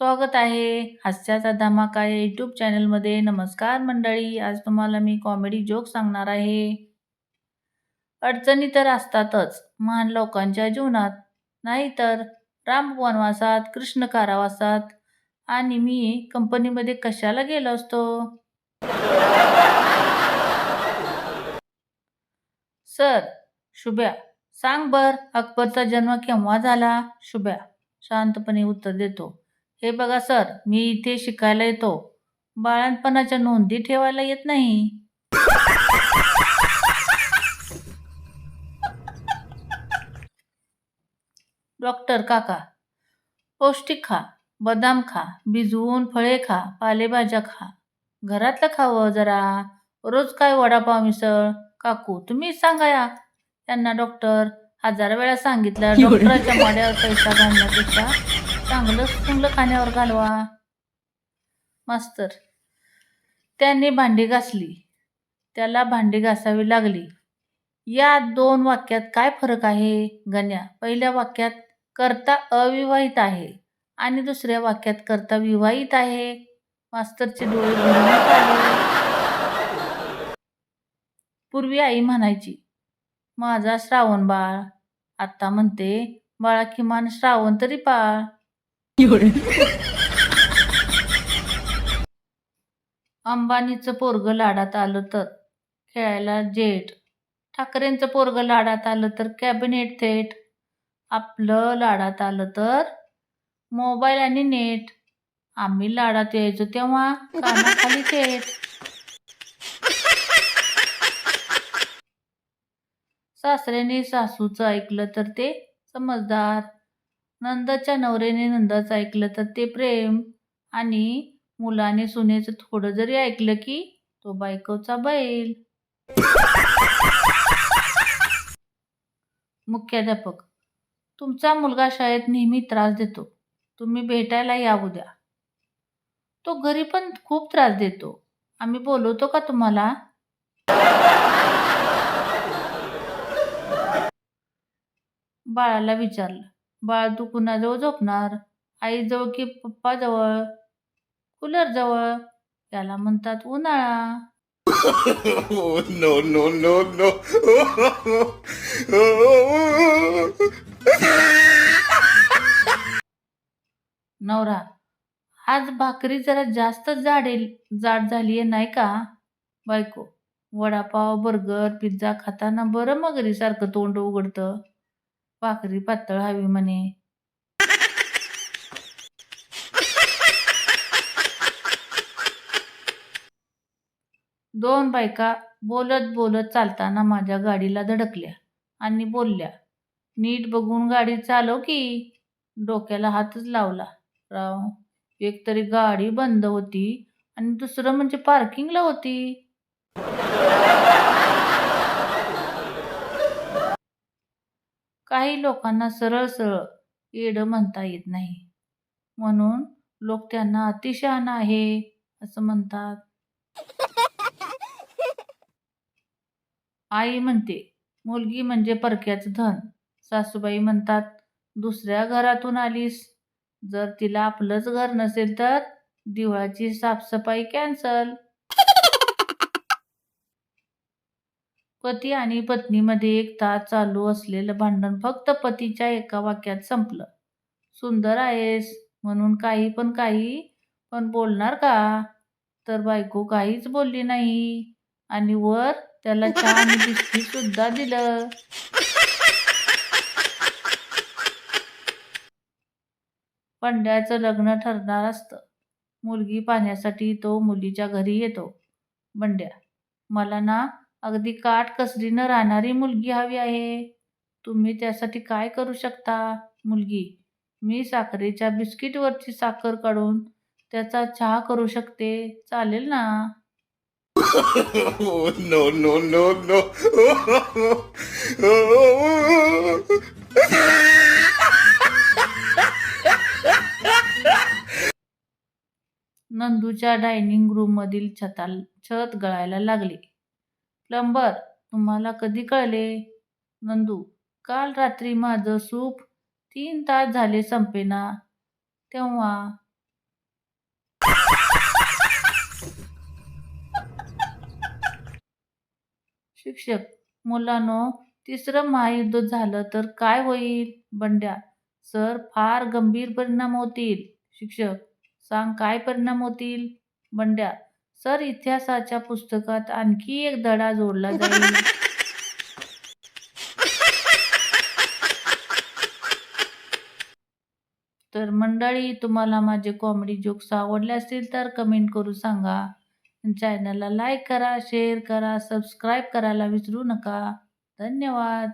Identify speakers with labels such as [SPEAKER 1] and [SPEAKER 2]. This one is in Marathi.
[SPEAKER 1] स्वागत आहे हास्याचा धमाका या यूट्यूब चॅनलमध्ये नमस्कार मंडळी आज तुम्हाला मी कॉमेडी जोक सांगणार आहे. अडचणी तर असतातच महान लोकांच्या जीवनात. नाहीतर राम वनवासात कृष्ण कारावासात. आणि मी कंपनीमध्ये कशाला गेलो असतो? सर शुभ्या सांग बर अकबरचा जन्म केव्हा झाला? शुभ्या शांतपणे उत्तर देतो. हे बघा सर मी इथे शिकायला येतो. बाळणपणाच्या नोंदी ठेवायला येत नाही. डॉक्टर काका पौष्टिक खा बदाम खा भिजवून फळे खा पालेभाज्या खा. घरातलं खावं जरा. रोज काय वडापाव मिसळ? काकू तुम्हीच सांगा या. त्यांना डॉक्टर हजार वेळा सांगितलं. डॉक्टराच्या माड्यावर पैसा घालण्यापेक्षा चांगलं चांगलं खाण्यावर घालवा. मास्तर त्यांनी भांडी घासली. त्याला भांडी घासावी लागली. या दोन वाक्यात काय फरक आहे गण्या? पहिल्या वाक्यात करता अविवाहित आहे आणि दुसऱ्या वाक्यात करता विवाहित आहे. मास्तरचे डोळे आले पूर्वी आई म्हणायची माझा श्रावण बाळ. आत्ता म्हणते बाळा किमान श्रावण तरी पाळ. अंबानीचं पोरग लाडात आलं तर खेळायला जेट ठाकरेंचं पोरग लाडात आलं तर कॅबिनेट थेट. आपलं लाडात आलं तर मोबाईल आणि नेट. आम्ही लाडात यायचो तेव्हा कानाखाली थेट. सासऱ्याने सासूचं ऐकलं तर ते समजदार. नंदाच्या नवऱ्याने नंदाचं ऐकलं तर ते प्रेम आणि मुलाने सुनेचं थोडं जरी ऐकलं की तो बायकोचा बैल. मुख्याध्यापक तुमचा मुलगा शाळेत नेहमी त्रास देतो. तुम्ही भेटायला या उद्या तो घरी पण खूप त्रास देतो. आम्ही बोलवतो का तुम्हाला? बाळाला विचारलं. बाळ तू कुणाजवळ झोपणार? आईजवळ की पप्पाजवळ? कूलरजवळ याला म्हणतात उन्हाळा.
[SPEAKER 2] No no no no.
[SPEAKER 1] नवरा आज भाकरी जरा जास्त जाडेल जाड झाली आहे नाही का? बायको वडापाव बर्गर पिझ्झा खाताना बरं मगरीसारखं तोंड उघडतं. भाकरी पातळ हवी म्हणे. दोन बायका बोलत बोलत चालताना माझ्या गाडीला धडकल्या आणि बोलल्या नीट बघून गाडी चालव की. डोक्याला हातच लावला. राव एक तरी गाडी बंद होती आणि दुसरं म्हणजे पार्किंगला होती. काही लोकांना सरळ सरळ येडं म्हणता येत नाही. म्हणून लोक त्यांना अतिशहाण आहे असं म्हणतात. आई म्हणते मुलगी म्हणजे परक्याचं धन. सासूबाई म्हणतात दुसऱ्या घरातून आलीस. जर तिला आपलंच घर नसेल तर दिवाळाची साफसफाई कॅन्सल. पती आणि पत्नीमध्ये एक तास चालू असलेलं भांडण फक्त पतीच्या एका वाक्यात संपलं. सुंदर आहेस म्हणून काही पण काही पण बोलणार का? तर बायको काहीच बोलली नाही आणि वर त्याला चहा आणि बिस्किट सुद्धा दिलं. पंड्याचं लग्न ठरणार असतं. मुलगी पाहण्यासाठी तो मुलीच्या घरी येतो. बंड्या मला ना अगदी काट कसरीनं राहणारी मुलगी हवी आहे. तुम्ही त्यासाठी काय करू शकता? मुलगी मी साखरेच्या बिस्किटवरची साखर काढून त्याचा चहा करू शकते. चालेल ना?
[SPEAKER 2] No no no no.
[SPEAKER 1] नंदूच्या डायनिंग रूममधील छताल छत गळायला लागले. प्लंबर तुम्हाला कधी कळले? नंदू काल रात्री माझं सूप तीन तास झाले संपेना. तेव्हा? शिक्षक मुलानो तिसरं महायुद्ध झालं तर काय होईल? बंड्या सर फार गंभीर परिणाम होतील. शिक्षक सांग काय परिणाम होतील? बंड्या सर इतिहासाच्या पुस्तकात आणखी एक धडा जोडला जाईल. तर मंडळी तुम्हाला माझे कॉमेडी जोक्स आवडले असतील तर कमेंट करून सांगा. चॅनलला लाईक करा शेअर करा सबस्क्राईब करायला विसरू नका. धन्यवाद.